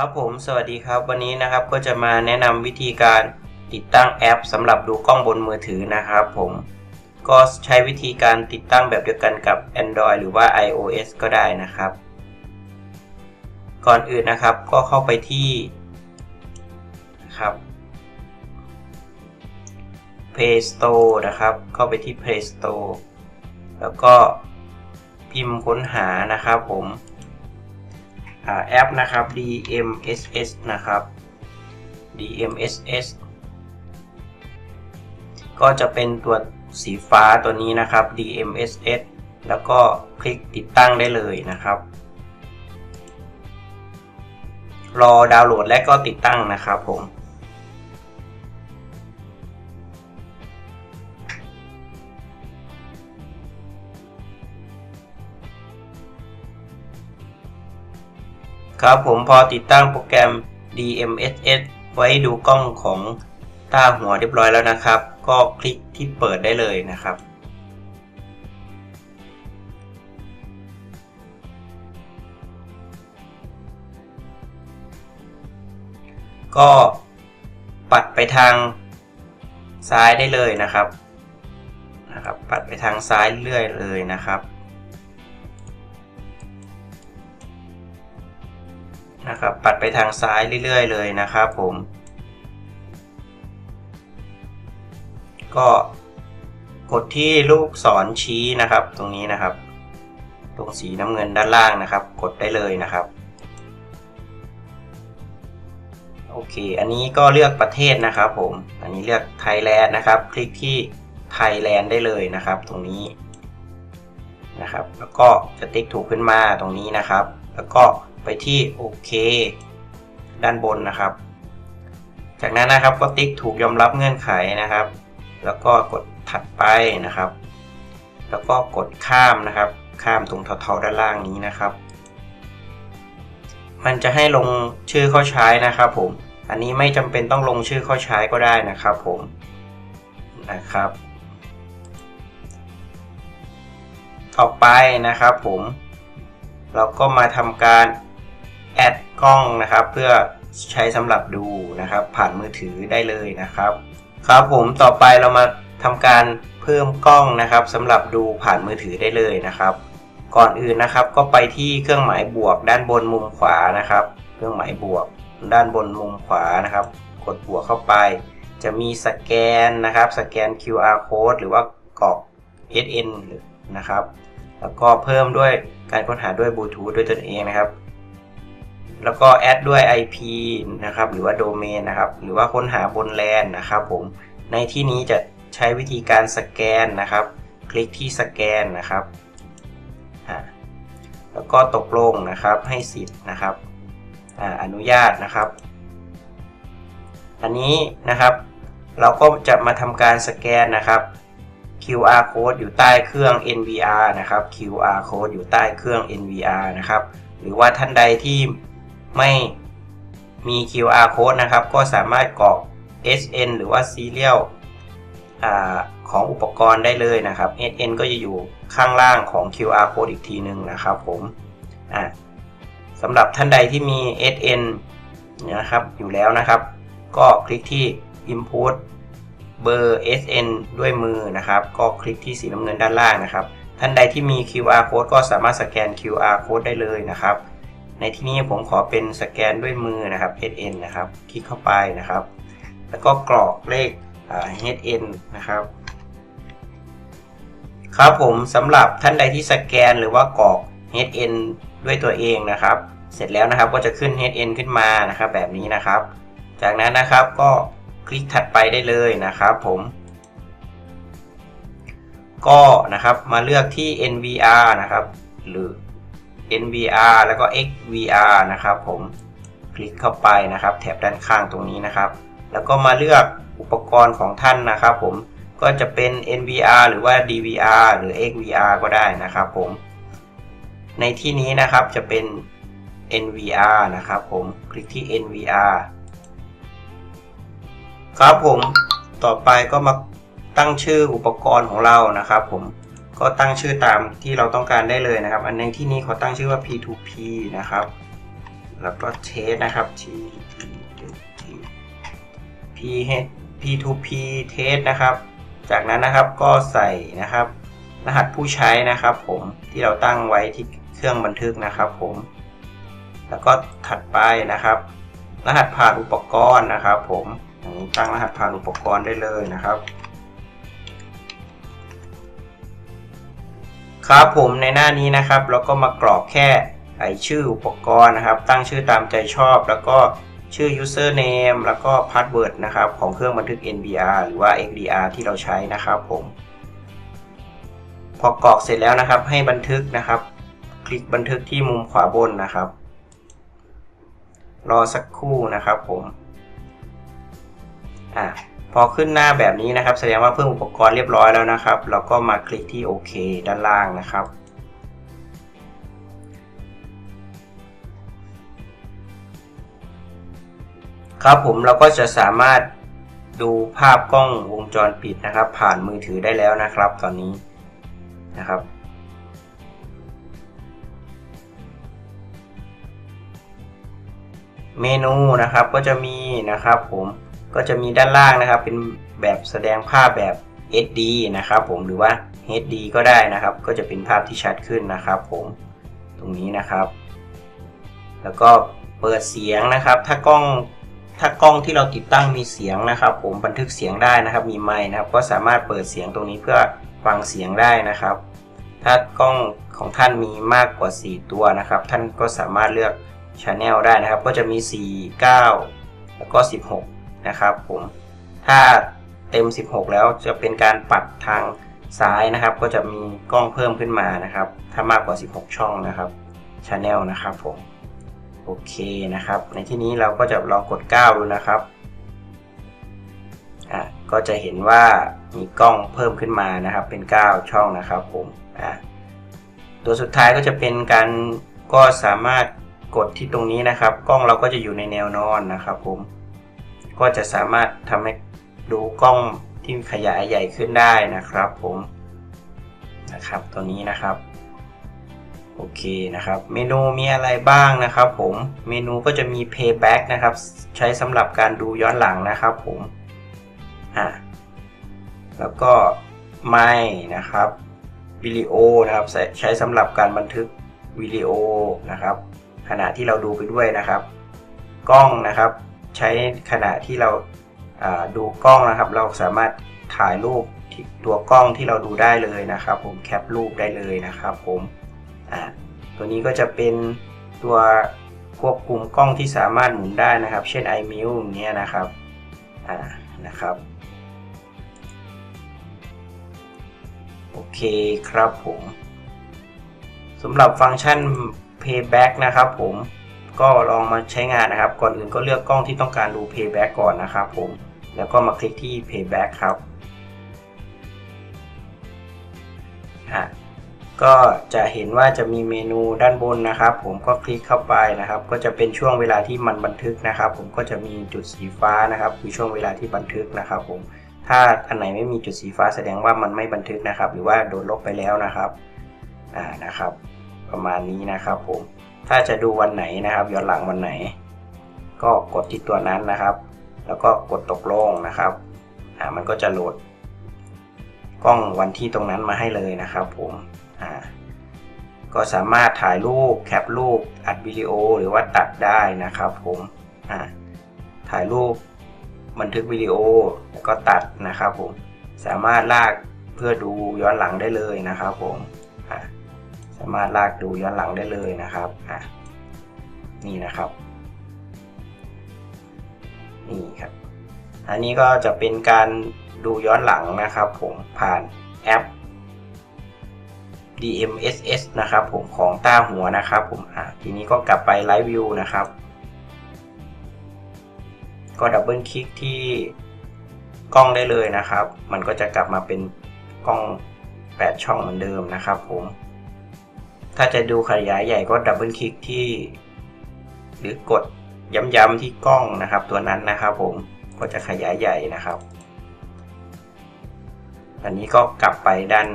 ครับผมสวัสดีครับ วันนี้นะครับก็จะมาแนะนำวิธีการติดตั้งแอปสำหรับดูกล้องบนมือถือนะครับผมก็ใช้วิธีการติดตั้งแบบเดียวกันกับ Android หรือว่า iOS ก็ได้นะครับ ก่อนอื่นนะครับก็เข้าไปที่นะครับ Play Store นะครับ เข้าไปที่ Play Store แล้วก็พิมพ์ค้นหานะครับผม แอปนะครับ DMSS นะครับ DMSS ก็จะเป็นตัวสีฟ้าตัวนี้นะครับ DMSS แล้วก็คลิกติดตั้งได้เลยนะครับ รอดาวน์โหลดและก็ติดตั้งนะครับผม ครับผมพอติดตั้งโปรแกรม DMSS ไว้ดูกล้องของตาหัวเรียบร้อยแล้วนะครับ ก็คลิกที่เปิดได้เลยนะครับ ก็ปัดไปทางซ้ายได้เลยนะครับนะครับ ปัดไปทางซ้ายเรื่อยเลยนะครับ ทางซ้ายเรื่อย ๆ เลยนะครับผม ก็กดที่ลูกศรชี้นะครับ ตรงนี้นะครับ ตรงสีน้ำเงินด้านล่างนะครับ กดได้เลยนะครับ โอเค อันนี้ก็เลือกประเทศนะครับผม อันนี้เลือกไทยแลนด์นะครับ คลิกที่ไทยแลนด์ได้เลยนะครับ ตรงนี้นะครับ แล้วก็จะติ๊กถูกขึ้นมาตรงนี้นะครับ แล้วก็ไปที่โอเค ด้านบนนะครับ จากนั้นนะครับก็ติ๊กถูกยอมรับเงื่อนไขนะครับ แล้วก็กดถัดไปนะครับ แล้วก็กดข้ามนะครับ ข้ามตรงเทาๆด้านล่างนี้นะครับ มันจะให้ลงชื่อเข้าใช้นะครับ ผม อันนี้ไม่จำเป็นต้องลงชื่อเข้าใช้ก็ได้นะครับ ผมนะครับ ต่อไปนะครับผม เราก็มาทำการแอด กล้องนะครับ เพื่อใช้สำหรับดูนะครับ ผ่านมือถือได้เลยนะครับ ครับผมต่อไปเรามาทำการเพิ่มกล้องนะครับสำหรับดูผ่านมือถือได้เลยนะครับ ก่อนอื่นนะครับก็ไปที่เครื่องหมายบวกด้านบนมุมขวานะครับ เครื่องหมายบวกด้านบนมุมขวานะครับ กดบวกเข้าไป จะมีสแกนนะครับ สแกน QR code หรือว่ากรอก SN นะครับ แล้วก็เพิ่มด้วยการค้นหาด้วยบลูทูธด้วยตนเองนะครับ แล้วก็แอดด้วย IP นะครับหรือว่าโดเมนนะครับหรือว่าค้นหาบนแลนนะครับผมในที่นี้จะใช้วิธีการสแกนนะครับ คลิกที่สแกนนะครับแล้วก็ตกลงนะครับให้สิทธิ์นะครับอนุญาตนะครับ อันนี้นะครับ เราก็จะมาทำการสแกนนะครับ QR code อยู่ใต้เครื่อง NVR นะครับ QR code อยู่ใต้เครื่อง NVR นะครับ หรือว่าท่านใดที่ ไม่มี QR code นะครับ ก็สามารถกรอก SN หรือว่า Serial ของอุปกรณ์ได้เลยนะครับ SN ก็จะอยู่ข้างล่างของ QR code อีกทีหนึ่งนะครับผมสำหรับท่านใดที่มี SN นะครับอยู่แล้วนะครับ ก็คลิกที่ Input เบอร์ SN ด้วยมือนะครับ ก็คลิกที่สีน้ำเงินด้านล่างนะครับ ท่านใดที่มี QR code ก็สามารถสแกน QR code ได้เลยนะครับ ในที่นี้ผมขอเป็นสแกนด้วยมือนะครับ SN นะครับ คลิกเข้าไปนะครับ แล้วก็กรอกเลข HN นะครับ ครับผมสำหรับท่านใดที่สแกนหรือว่ากรอก HN ด้วยตัวเองนะครับ เสร็จแล้วนะครับก็จะขึ้น HN ขึ้นมานะครับ แบบนี้นะครับ จากนั้นนะครับก็คลิกถัดไปได้เลยนะครับ ผมก็นะครับมาเลือกที่ NVR นะครับ หรือ NVR แล้วก็ XVR นะครับผมคลิกเข้าไปนะครับ แถบด้านข้างตรงนี้นะครับ แล้วก็มาเลือกอุปกรณ์ของท่านนะครับ ผมก็จะเป็น NVR หรือว่า DVR หรือ XVR ก็ได้นะครับผม ในที่นี้นะครับจะเป็น NVR นะครับผมคลิกที่ NVR ครับผมต่อไปก็มาตั้งชื่ออุปกรณ์ของเรานะครับผม ก็ตั้งชื่อตามที่เราต้องการได้เลยนะครับ อันในที่นี้ขอตั้งชื่อว่า P2P นะครับ แล้วก็เทสนะครับ T P P to P เทสนะครับ จากนั้นนะครับก็ใส่นะครับ รหัสผู้ใช้นะครับ ผมที่เราตั้งไว้ที่เครื่องบันทึกนะครับ ผม แล้วก็ถัดไปนะครับ รหัสผ่านอุปกรณ์นะครับ ผมอย่างนี้ตั้งรหัสผ่านอุปกรณ์ได้เลยนะครับ ครับผมในหน้านี้นะครับเราก็มากรอกแค่ไอชื่ออุปกรณ์นะครับ ตั้งชื่อตามใจชอบ แล้วก็ชื่อ username แล้วก็ password นะครับของเครื่องบันทึก NBR หรือว่า XDR ที่เราใช้นะครับผม พอกรอกเสร็จแล้วนะครับ ให้บันทึกนะครับ คลิกบันทึกที่มุมขวาบนนะครับ รอสักครู่นะครับผมอะ พอขึ้นหน้าแบบนี้นะครับ แสดงว่าเพิ่มอุปกรณ์เรียบร้อยแล้วนะครับ เราก็มาคลิกที่โอเคด้านล่างนะครับ ครับผมเราก็จะสามารถดูภาพกล้องวงจรปิดนะครับ ผ่านมือถือได้แล้วนะครับ ตอนนี้นะครับเมนูนะครับก็จะมีนะครับผม ก็จะมีด้านล่างนะครับ เป็นแบบแสดงภาพแบบ SD นะครับผมหรือว่า HD ก็ได้นะครับ ก็จะเป็นภาพที่ชัดขึ้นนะครับ ผมตรงนี้นะครับ แล้วก็เปิดเสียงนะครับ ถ้ากล้องถ้ากล้องที่เราติดตั้งมีเสียงนะครับ ผมบันทึกเสียงได้นะครับ มีไมค์นะครับ ก็สามารถเปิดเสียงตรงนี้เพื่อฟังเสียงได้นะครับ ถ้ากล้องของท่านมีมากกว่า 4 ตัวนะครับ ท่านก็สามารถเลือกช anel ได้นะครับ ก็จะมี 4 9 แล้วก็ 16 นะครับผมถ้าเต็ม 16 แล้วจะเป็นการปัดทางซ้ายนะครับ ก็จะมีกล้องเพิ่มขึ้นมานะครับ ถ้ามากกว่า 16 ช่องนะครับช anel นะครับผมโอเคนะครับ ในที่นี้เราก็จะลองกด 9 ดูนะครับอะก็จะเห็นว่ามีกล้องเพิ่มขึ้นมานะครับ เป็น 9 ช่องนะครับผมอะตัวสุดท้ายก็จะเป็นการก็สามารถกดที่ตรงนี้นะครับ กล้องเราก็จะอยู่ในแนวนอนนะครับผม ก็จะสามารถทำให้ดูกล้องที่ขยายใหญ่ขึ้นได้นะครับผมนะครับตัวนี้นะครับโอเคนะครับ เมนูมีอะไรบ้างนะครับผมเมนูก็จะมี payback นะครับ ใช้สำหรับการดูย้อนหลังนะครับผมอ่าแล้วก็ไม่นะครับวิดีโอนะครับใช้สำหรับการบันทึกวิดีโอนะครับ ขณะที่เราดูไปด้วยนะครับ กล้องนะครับ ใช้ขณะที่เราดูกล้องนะครับ เราสามารถถ่ายรูปตัวกล้องที่เราดูได้เลยนะครับ ผมแคปรูปได้เลยนะครับ ผมตัวนี้ก็จะเป็นตัวควบคุมกล้องที่สามารถหมุนได้นะครับ เช่น iMu อย่างเงี้ยนะครับอ่านะครับโอเคครับผมสำหรับฟังก์ชัน Payback นะครับผม ก็ลองมาใช้งานนะครับ ก่อนอื่นก็เลือกกล้องที่ต้องการดู playback ก่อนนะครับผม แล้วก็มาคลิกที่ playback ครับอะก็จะเห็นว่าจะมีเมนูด้านบนนะครับ ผมก็คลิกเข้าไปนะครับ ก็จะเป็นช่วงเวลาที่มันบันทึกนะครับ ผมก็จะมีจุดสีฟ้านะครับ คือช่วงเวลาที่บันทึกนะครับ ผมถ้าอันไหนไม่มีจุดสีฟ้าแสดงว่ามันไม่บันทึกนะครับ หรือว่าโดนลบไปแล้วนะครับอ่านะครับ ประมาณนี้นะครับผม ถ้าจะดูวันไหนนะครับ ย้อนหลังวันไหน ก็กดที่ตัวนั้นนะครับ แล้วก็กดตกลงนะครับอ่ามันก็จะโหลด กล้องวันที่ตรงนั้นมาให้เลยนะครับผมอ่าก็สามารถถ่ายรูปแคปรูปอัดวิดีโอหรือว่าตัดได้นะครับผมอ่าถ่ายรูปบันทึกวิดีโอแล้วก็ตัดนะครับผมสามารถลากเพื่อดูย้อนหลังได้เลยนะครับผมอ่า สามารถลากดูย้อนหลังได้เลยนะครับอะนี่นะครับ นี่ครับ อันนี้ก็จะเป็นการดูย้อนหลังนะครับผมผ่านแอป DMSS นะครับผมของต้าหัวนะครับผมอะทีนี้ก็กลับไปไลฟ์วิวนะครับ ก็ดับเบิลคลิกที่กล้องได้เลยนะครับ มันก็จะกลับมาเป็นกล้อง 8 ช่องเหมือนเดิมนะครับผม ถ้าจะดูขยายใหญ่ก็ดับเบิลคลิกที่ หรือกดย้ำๆที่กล้องนะครับ ตัวนั้นนะครับผมก็จะขยายใหญ่นะครับ อันนี้ก็กลับไปด้าน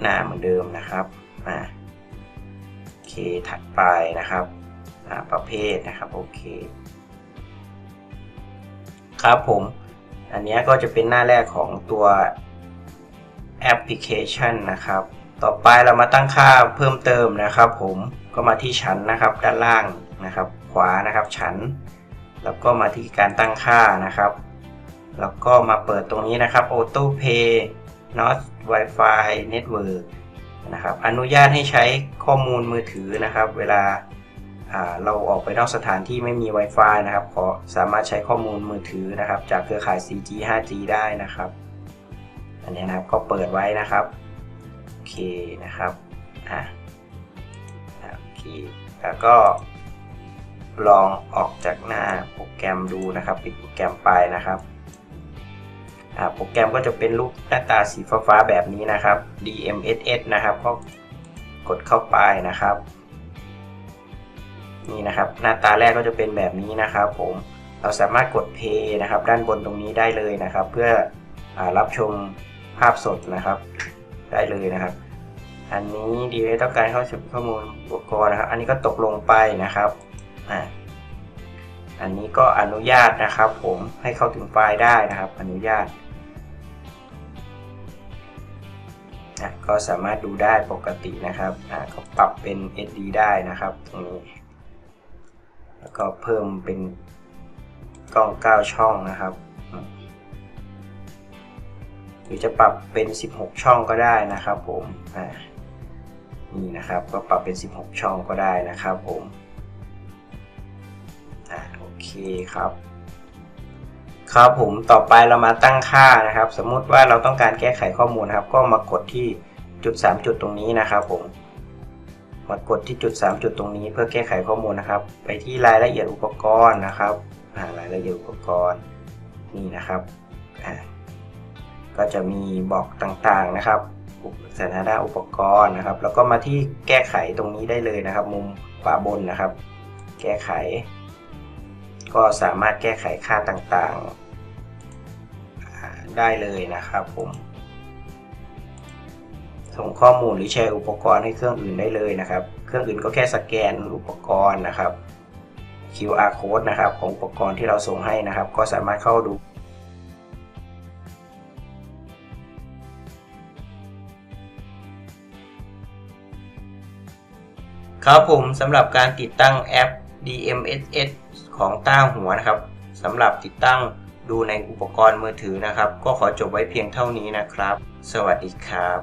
หน้าเหมือนเดิมนะครับอ่าโอเคถัดไปนะครับอ่าประเภทนะครับโอเค ครับผม อันนี้ก็จะเป็นหน้าแรกของตัวแอปพลิเคชันนะครับ ต่อไปเรามาตั้งค่าเพิ่มเติมนะครับ ผมก็มาที่ชั้นนะครับด้านล่างนะครับ ขวานะครับชั้น แล้วก็มาที่การตั้งค่านะครับ แล้วก็มาเปิดตรงนี้นะครับ Auto Pay Not Wi-Fi Network นะครับ อนุญาตให้ใช้ข้อมูลมือถือนะครับ เวลาเราออกไปนอกสถานที่ไม่มี Wi-Fi นะครับ ขอสามารถใช้ข้อมูลมือถือนะครับ จากเครือข่าย 4G 5G ได้นะครับ อันนี้นะครับก็เปิดไว้นะครับ เคนะครับอะโอเคแล้วก็ลองออกจากหน้าโปรแกรมดูนะครับ ปิดโปรแกรมไปนะครับอะโปรแกรมก็จะเป็นรูปหน้าตาสีฟ้าๆแบบนี้นะครับ DMSS นะครับก็กดเข้าไปนะครับ นี่นะครับ หน้าตาแรกก็จะเป็นแบบนี้นะครับ ผมเราสามารถกด play นะครับ ด้านบนตรงนี้ได้เลยนะครับ เพื่ออรับชมภาพสดนะครับ ได้เลยนะครับ อันนี้ดีเลยต้องการเข้าถึงข้อมูลอุปกรณ์นะครับ อันนี้ก็ตกลงไปนะครับอ่าอันนี้ก็อนุญาตนะครับ ผมให้เข้าถึงไฟล์ได้นะครับ อนุญาตอะก็สามารถดูได้ปกตินะครับอ่าก็ปรับเป็น SD ได้นะครับตรงนี้ แล้วก็เพิ่มเป็นกล้อง 9 ช่องนะครับ รือจะปรับเป็น 16 ช่องก็ได้นะครับผมนี่นะครับก็ปรับเป็น 16 ช่องก็ได้นะครับผมอ่าโอเคครับครับผมต่อไปเรามาตั้งค่านะครับ สมมุติว่าเราต้องการแก้ไขข้อมูลครับ ก็มากดที่จุด 3 จุดตรงนี้นะครับผมมากดที่จุด 3 จุดตรงนี้ เพื่อแก้ไขข้อมูลนะครับ ไปที่รายละเอียดอุปกรณ์นะครับรายละเอียดอุปกรณ์นี่นะครับ ก็จะมีบอกต่างๆนะครับสถานะอุปกรณ์นะครับ แล้วก็มาที่แก้ไขตรงนี้ได้เลยนะครับ มุมขวาบนนะครับ แก้ไข ก็สามารถแก้ไขค่าต่างๆ ได้เลยนะครับผมส่งข้อมูลหรือแชร์อุปกรณ์ให้เครื่องอื่นได้เลยนะครับ เครื่องอื่นก็แค่สแกนอุปกรณ์นะครับ QR code นะครับของอุปกรณ์ที่เราส่งให้นะครับ ก็สามารถเข้าดู ครับผมสำหรับการติดตั้งแอป DMSS ของต้าหัวนะครับสำหรับติดตั้งดูในอุปกรณ์มือถือนะครับ ก็ขอจบไว้เพียงเท่านี้นะครับ สวัสดีครับ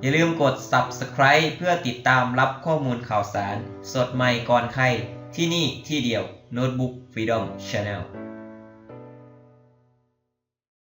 อย่าลืมกด subscribe เพื่อติดตามรับข้อมูลข่าวสาร สดใหม่ก่อนใครที่นี่ที่เดียว Notebook Freedom Channel